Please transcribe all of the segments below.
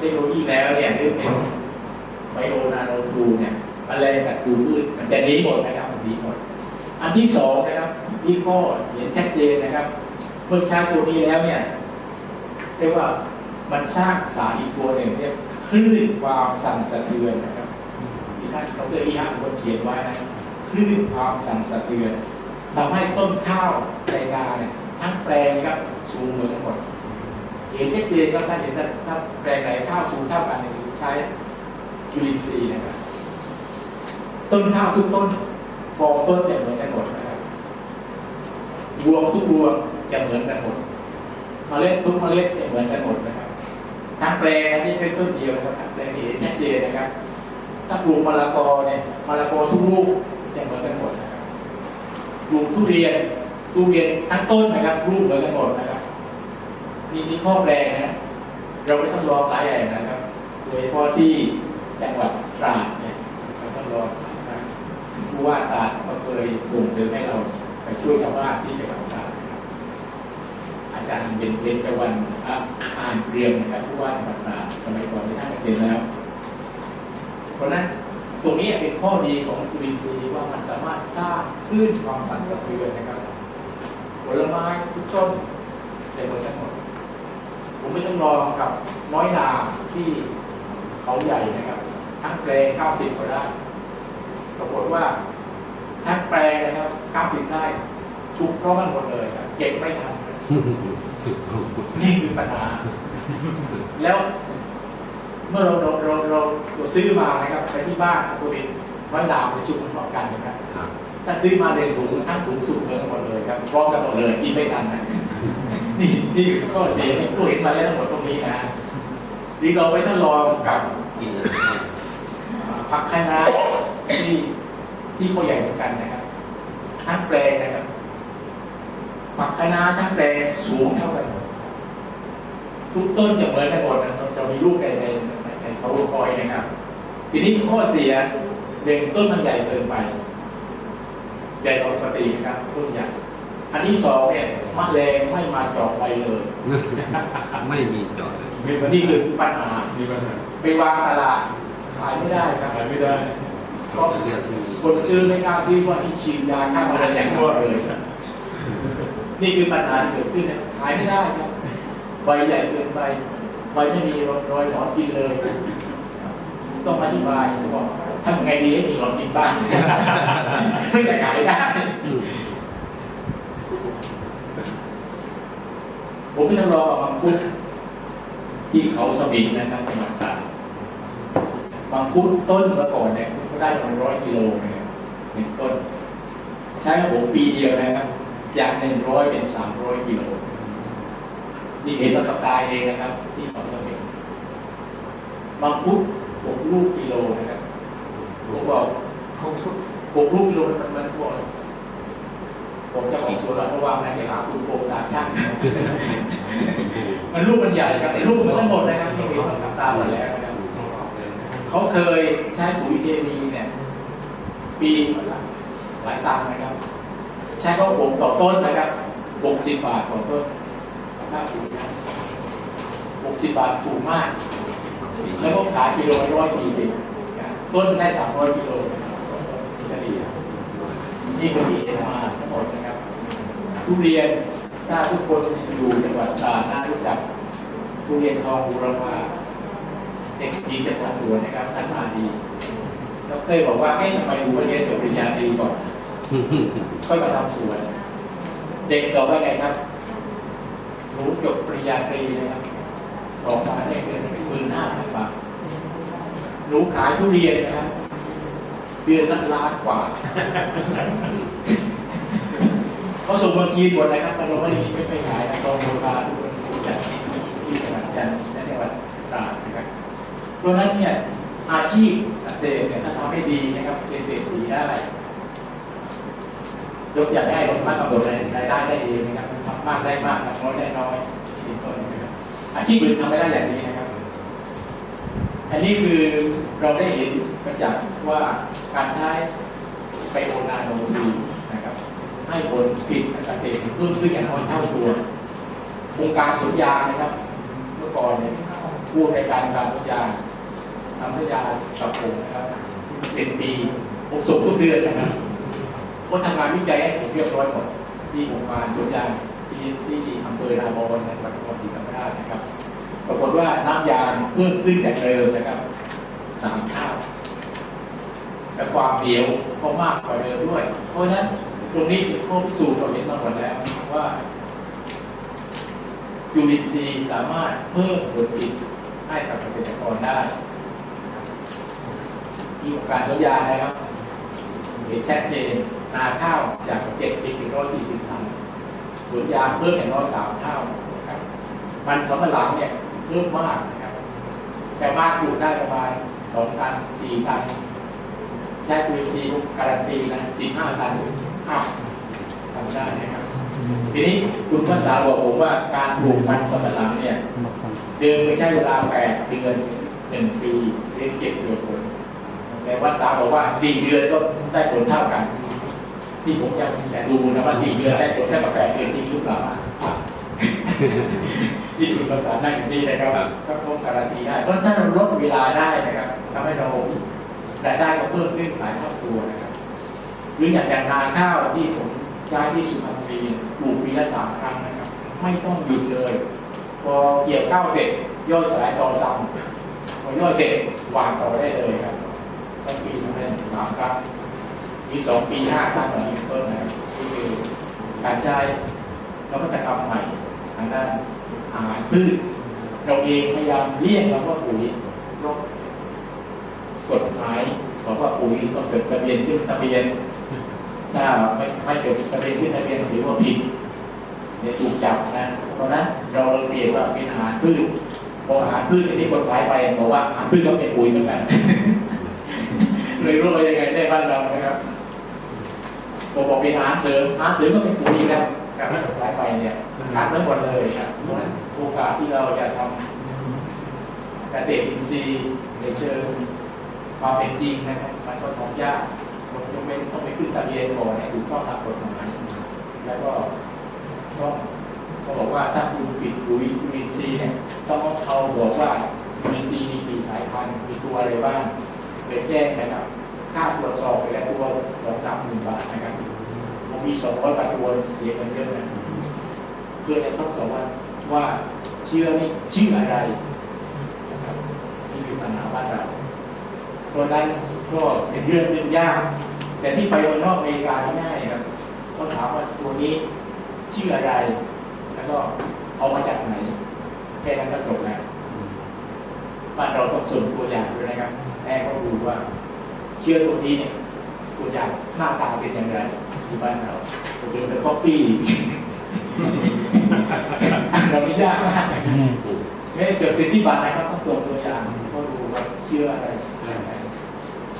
เทคโนโลยีแล้วเนี่ยหรือเป็นไบโอนาโนทูเนี่ยอะไรกับดูพืชมันจะดีหมดนะครับมันดีหมด อันที่สองนะครับที่ข้อเห็นชัดเจนนะครับ เมื่อใช้ตัวนี้แล้วเนี่ยเรียกว่ามันสร้างสารอีกตัวหนึ่งเรียกคลื่นความสั่นสะเทือนนะครับที่ท่านดรอีฮักคนเขียนไว้นะคลื่นความสั่นสะเทือนทำให้ต้นข้าวในนาเนี่ยทั้งแปลงครับสูงเหมือนกันหมด เห็นชัดเจนครับท่านเห็นท่าถ้าแปลงไหนข้าวสูงเท่ากันเนี่ยใช้จุลินทรีย์นะครับต้นข้าวทุกต้นฟองต้นจะเหมือนกันหมดนะครับรวงทุกรวงจะเหมือนกันหมดเมล็ดทุกเมล็ดจะเหมือนกันหมดนะครับทั้งแปลงนะไม่ใช่ต้นเดียวนะครับทั้งแปลงเห็นชัดเจนนะครับ ถ้าปลูกมะละกอเนี่ยมะละกอทุกลูกจะเหมือนกันหมดนะครับปลูกทุเรียนทุเรียนทั้งต้นนะครับลูกเหมือนกันหมดนะครับ นี่ที่ข้อแปลงนะ เราไม่ต้องรอหลายแห่นะครับ โดยเฉพาะที่จังหวัดตราดเนี่ยเราต้องรอผู้ว่าตราดก็เคยส่งเสริมให้เราไปช่วยชาวบ้านที่จังหวัดตราดอาจารย์เบนเทนตะวันอะอ่านเรียมนะครับผู้ว่าจังหวัดตราดสมัยก่อนที่ท่านเกษียณแล้ว เพราะนั้นตรงนี้เป็นข้อดีของจุลินทรีย์ว่ามันสามารถสร้างคลื่นความสั่นสะเทือนนะครับ ผลไม้ทุกต้นจะเหมือนกันหมด ผมไม่ต้องรองกับน้อยนาที่เขาใหญ่นะครับ ทั้งแปลงข้าวสิบก็ได้ปรากฏว่าทั้งแปลงนะครับข้าวสิบได้ชุกเพราะมันหมดเลยครับเก็บไม่ทันสุดโต่งนี่คือปัญหา แล้วเมื่อเราเราเราเราเราซื้อมานะครับไปที่บ้านปกติน้อยนาไปสุกมันพร้อมกันนะครับครับถ้าซื้อมาเดินถุงทั้งถุงสุกเหมือนกันหมดเลยครับพร้อมกันหมดเลยกินไม่ทันนะ นี่นี่คือข้อเสียที่ผู้เห็นมาแล้วทั้งหมดตรงนี้นะนี่เราไปทดลองกับกินพักคะน้าที่ที่เขาใหญ่เหมือนกันนะครับทั้งแปลงนะครับผักคะน้าทั้งแปลงสูงเท่ากันหมดทุกต้นจะเหมือนกันหมดนะจะมีลูกในในในในเขาคอยนะครับ ทีนี้ข้อเสียหนึ่งต้นมันใหญ่เกินไปใหญ่กว่าปกตินะครับต้นใหญ่ อันที่สองเนี่ยมะแรงไม่มาเจาะใบเลยไม่มีจอดเลยมีปัญนี่หาคือปัญหา มีปัญหาไปวางตลาดขายไม่ได้ครับขายไม่ได้ก็เลือกที่มีคนซื้อไม่กล้าซื้อเพราะที่ฉีดยาฆ่าแมลงอย่างทั่วเลยนี่คือปัญหาที่เกิดขึ้นเนี่ยขายไม่ได้ครับใบใหญ่เกินไปใบไม่มีรอยหนอนกินเลย ต้องอธิบายบอกทำไงดีให้มีหนอนกินบ้างเพื่อจะขายได้ อืมผมไม่ต้องรอมังคุดที่เขาสมิงนะครับจังหวัดตราดมังคุดต้นเมื่อก่อนเนี่ยก็ได้ประมาณร้อยกิโลนะครับหนึ่งต้น ใช้ผมปีเดียวนะครับ จากหนึ่งร้อยเป็นสามร้อยกิโลนี่เห็นมากับตายเองนะครับ ที่เขาสมิงมังคุดหกลูกกิโลนะครับผมบอกเขาทุกหกลูกกิโลมันมันพวก ผมเจะของสวนเราก็วางในเวลาคุณโกงตาช่างมันลูกมันใหญ่ครับแต่ลูกมันทั้งหมดนะครับที่มีต้องทำตามหมดแล้วนะครับเขาเคยใช้ปุ๋ยเคมีเนี่ย ปีละหลายตังค์นะครับ ใช้ข้าวผมต่อต้นนะครับหกสิบบาทต่อต้นค่าปุ๋ยหกสิบบาทถูกมาก แล้วก็ขายกิโลละร้อยสี่สิบนะต้นได้สามร้อยกิโลนะครับเฉลี่ยนี่คือที่เห็นมาทั้งหมดนะครับ ทุเรียนถ้าทุกคนอยู่จังหวัดตราดน่ารู้จักทุเรียนทองบูรพาเด็กหญิงจากของสวนนะครับท่านมาดีดรบอกว่าให้ทำไมดูเรียนจบปริญญาตรีก่อนค่อยมาทำสวน เด็กตอบว่าไงครับหนูจบปริญญาตรีนะครับออกมาได้เดือนหมื่นห้าพันบาทหนูขายทุเรียนนะครับเดือนละล้านกว่า เขาส่งมากีนหมดนะครับมันไม่ได้มีไม่ไปขายนะกองโบราณทุกคนรู้จักที่จังหวัดจันทร์และจังหวัดตราดนะครับเพราะนั้นเนี่ยอาชีพเกษตรเนี่ยถ้าทำให้ดีนะครับเป็นเศรษฐีได้ยกอยากได้เราสามารถกำหนดรายได้ได้เองนะครับทำมากได้มากทำน้อยได้น้อยที่เป็นต้นนะครับอาชีพอื่นทำไม่ได้อย่างนี้นะครับ อันนี้คือเราได้เห็นประจักษ์ว่าการใช้ไบโอนาโนดีนะครับ ให้ผลผลิตทางเกษตรเพิ่มขึ้นอย่างน้อยเท่าตัวโครงการสวนยางนะครับ เมื่อก่อนเนี่ยผู้ในการการทุกอย่างทำทุกอย่างกับผมนะครับ เป็นปีผมส่งทุกเดือนนะครับก็ทำงานวิจัยให้ผมเรียบร้อยหมดที่ผมมาสวนยางที่ที่อำเภอนาบอนจังหวัดนครศรีธรรมราชนะครับ ปรากฏว่าน้ำยางเพิ่มขึ้นจากเดิมนะครับสามเท่าและความเหนียวก็มากกว่าเดิมด้วย เพราะฉะนั้น ตรงนี้เป็นข้อพิสูจน์เราเห็นมาหมดแล้วว่ายูรินซีย์สามารถเพิ่มผลผลิตให้กับเกษตรกรได้มีโอกาสสวนยางนะครับเห็นชัดเจนนาข้าวจากเจ็ดสิบถึงร้อยสี่สิบตันสวนยางเพิ่มอย่างน้อยสามเท่าครับ มันสำปะหลังเนี่ยเพิ่มมากนะครับ แต่บ้านปลูกได้ประมาณสองตันสี่ตันแค่จุลินทรีย์การันตีนะสี่ห้าตัน อ้าวทำได้นะครับ ทีนี้คุณภาษาบอกผมว่าการปลูกมันสำปะหลังเนี่ยเดิมไม่ใช่เวลาแปดเดือนหนึ่งปีเรียนเก็บเกี่ยวผลแต่ว่าสาบอกว่าสี่เดือนก็ได้ผลเท่ากัน ที่ผมยังแต่ดูนะว่าสี่เดือนได้ผลเท่ากับแปดเดือนที่หรือเปล่าอะที่คุณภาษานั่งอยู่นี่นะครับก็คงการันตีได้เพราะถ้าเราลดเวลาได้นะครับทำให้เรารายได้ก็เพิ่มขึ้นหลายเท่าตัวนะครับ หรืออย่างอย่างนาข้าวที่ผมย้ายที่สุพรรณบุรีปลูกปีละสามครั้งนะครับ ไม่ต้องหยุดเลย พอเกี่ยวข้าวเสร็จย่อสลายต่อซ้ำพอย่อเสร็จวางต่อได้เลยครับต้องปีทำได้สามครั้งมีสองปีห้าครั้งแบบนี้เป็นต้นนะครับนี่คือการใช้นวัตกรรมใหม่ทางด้านอาหารพืชเราเองพยายามเลี่ยงแล้วก็ปุ๋ยกฎหมายบอกว่าปุ๋ยต้องเกิดทะเบียนขึ้นทะเบียน ถ้าไม่ไม่เกิดทะเบียนขึ้นทะเบียนถือว่าผิดเดี๋ยถูกจับนะเพราะนั้นเราเรียกว่าเป็นอาหารพืชพออาหารพืชที่กฎหมายไปบอกว่าอาหารพืชก็เป็นปุ๋ยเหมือนกันเลยรู้ว่ายังไงได้บ้านเรานะครับผมบอกเป็นอาหารเสริมอาหารเสริมก็เป็นปุ๋ยแล้วการที่กฎหมายไปเนี่ยการทั้งหมดเลยครับเพราะฉะนั้นโอกาสที่เราจะทำเกษตรอินทรีย์ในเชิงความเป็นจริงนะครับมันก็ทำยาก ยกเว้นต้องไปขึ้นทะเบียนก่อนให้ถูกต้องตามกฎหมายแล้วก็ต้องเขาบอกว่าถ้าคุณปิดปุ๋ยจุลินทรีย์เนี่ยต้องเอาบอกว่าจุลินทรีย์มีกี่สายพันธุ์มีตัวอะไรบ้างไปแจ้งนะครับ ค่าตรวจสอบไปแล้วตัวสองสามหมื่นบาทนะครับผมมีสองร้อยกว่าตัวเสียเงินเยอะนะเพื่อจะทดสอบว่าว่าเชื่อนี่ชื่ออะไรนี่คือปัญหาบ้านเราเพราะนั้นก็เป็นเรื่องที่ยาก แต่ที่ไปเมืองนอกอเมริกานี่ง่ายครับเขาถามว่าตัวนี้ชื่ออะไร แล้วก็เอามาจากไหนแค่นั้นก็จบแล้วบ้านเราต้องส่งตัวอย่างด้วยนะครับแม่ก็ดูว่า เชื้อตัวนี้เนี่ยตัวอย่างหน้าตาเป็นอย่างไรที่บ้านเราผมเดินไปก๊อปปี้เราไม่ยากมากไม่ได้เกิดสิทธิบัตรนะครับต้องส่งตัวอย่างก็ดูว่าเชื่ออะไรเชื่ออะไร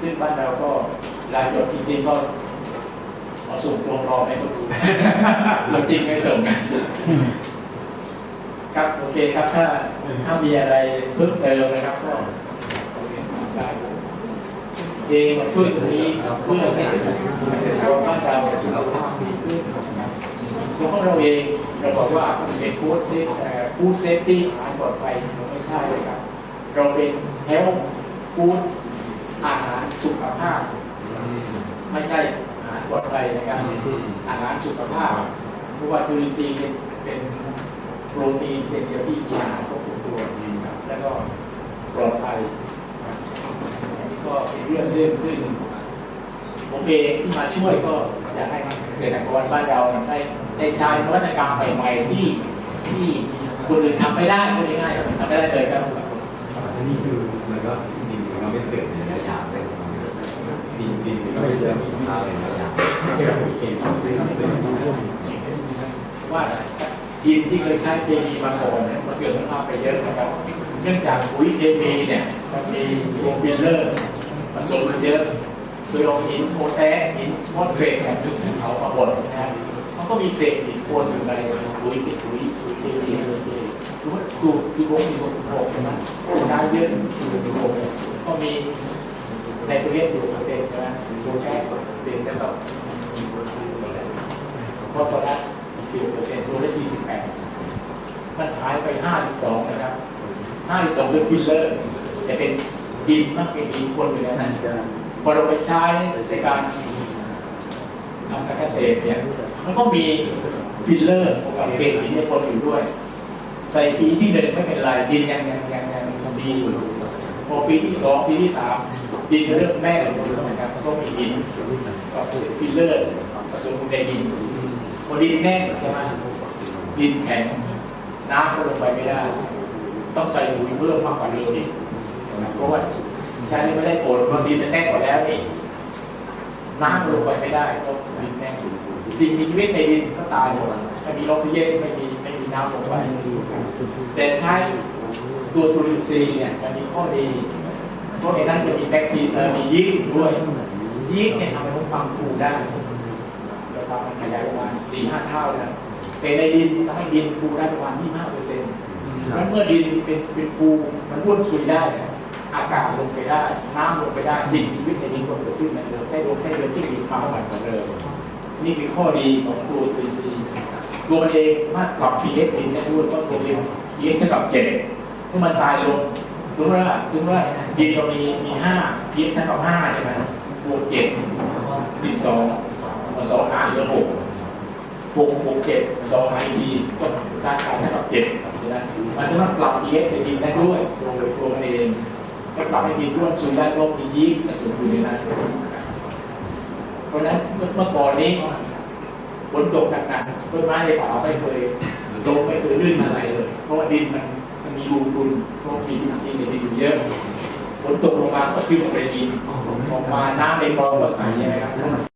ซึ่งบ้านเราก็ รายจดจริงๆก็เอาส่งตัวรอให้เขาดูเราจริงไม่ส่งกันครับโอเคครับถ้าถ้ามีอะไรเพิ่มเติมนะครับก็โอเคได้เอมาช่วยตรงนี้เพื่อให้เราบ้านเราสุขภาพดีขึ้นนะครับตัวของเราเองเราบอกว่าเป็นฟู้ดเซฟฟู้ดเซฟตี้อาหารปลอดภัยเราไม่ใช่เลยครับ เราเป็นเฮลท์ฟู้ดอาหารสุขภาพ ไม่ใช่อาหารปลอดภัยนะครับอาหารสุขภาพเพราะว่าจุลินทรีย์เป็นโปรตีนเซลล์เดียวที่มีอาหารครบทุกตัวนะครับแล้วก็ปลอดภัยอันนี้ก็เป็นเรื่องเซึ่องซึ่งผมเองที่มาช่วยก็อยากให้เกษตรกรบ้านเราได้ได้ใช้นวัตกรรมใหม่ๆที่ที่คนอื่นทำไม่ได้ก็ง่ายๆทำไม่ได้เลยครับอันนี้คือมือนว่าดินเราไม่เสร็จในระยะยาวเลย ดินดินเราไม่เสร็จสภาพในระยะยาวไม่ใช่แบบปุ๋ยเคมีที่เราเสร็จว่าดินที่เคยใช้เคมีมาก่อนเนี่ยมันเสื่อมสภาพไปเยอะนะครับ เนื่องจากปุ๋ยเคมีเนี่ยมันมีตัวฟิลเลอร์ผสมมันเยอะโดยเอาหินโพแทสหินมอสเฟรตเนี่ยคือเขามาบดนะครับมันก็มีเศษหินปนอยู่ในปุ๋ยติดปุ๋ยปุ๋ยเคมีคือว่าสูตรสิบหกสิบหกสิบหกใช่ไหมใช้เยอะสูตรสิบหกก็มี ในตัวเรียกอยู่ปร์เซ็นนะโพแทสเป็นแล้วก็เพราะตอนนั้นสิบเปอร์เซ็นต์ตัวละสี่สิบแปดมันหายไปห้าสิบสองนะครับห้าสิบสองคือฟิลเลอร์จะเป็นดินมากเป็นดินคนอยู่ในนั้นพอเราไปใช้ในการทำการเกษตรเนี่ยมันก็มีฟิลเลอร์กับเกล็ดหินในคนอยู่ด้วย ใส่ปีที่หนึ่งไม่เป็นไรดินยังยังยังยังดีอยู่ พอปีที่สองปีที่สามดินเริ่มแน่นลงนะครับก็มีหินกับฟิลเลอร์ผสมในดินพอดินแน่นใช่ไหมดินแข็งน้ำก็ลงไปไม่ได้ ต้องใส่ปุ๋ยเพิ่มมากกว่าเดิมอีกเพราะว่าใช้ไม่ได้ผลเพราะดินมันแน่นกว่าแล้วนี่น้ำลงไปไม่ได้เพราะดินแน่นสิ่งมีชีวิตในดินก็ตายหมดไม่มีออกซิเจนไม่มีไม่มีน้ำลงไปแต่ใช้ ตัวจุลินทรีย์เนี่ยมันมีข้อดีเพราะในนั้นจะมีแบคทีเรียมียีสต์ด้วยยีสต์เนี่ยทำให้มันความฟูได้เราทำมันขยายประมาณสี่ห้าเท่านะแต่ในดินทำให้ดินฟูได้ประมาณยี่ห้าเปอร์เซ็นต์แล้วเมื่อดินเป็นเป็นฟูมันร่วนซุยได้นะอากาศลงไปได้ น้ำลงไปได้สิ่งมีชีวิตในดินก็เกิดขึ้นเหมือนเดิมใช้ลมใช้เดินที่ดินความหมายเหมือนเดิมนี่คือข้อดีของตัวจุลินทรีย์ตัวมันเองสามารถปรับ pH ดินได้ด้วยเพราะตัวเอง pH เท่ากับเจ็ด เมื่มันตายลงถึงว่าถึงว่าดินเรามีมีห้า pH เท่ากับห้าใช่ไหมบวกเจ็ดสิบสองมาสองหารเหลือหกหกบวกเจ็ดสองหารอีกทีก็การขายเท่ากับเจ็ดใช่ไหมมันจะต้องปรับ pH ในดินได้ด้วยตัวตัวมันเองก็ปรับให้ดินร่วนซูมได้ก็มียีสต์สูงอยู่ในนั้นเพราะนั้นเมื่อก่อนนี้ฝนตกหนักๆต้นไม้ในป่าไม่เคยลงไม่เคยลื่นอะไรเลย เพราะว่าดินมัน มันมีรูรุนเพราะมีดินซีย์ในดินเยอะฝนตกลงมาก็ซึมลงไปในดินออกมาน้ำในคลองก็ใสใช่ไหมครับ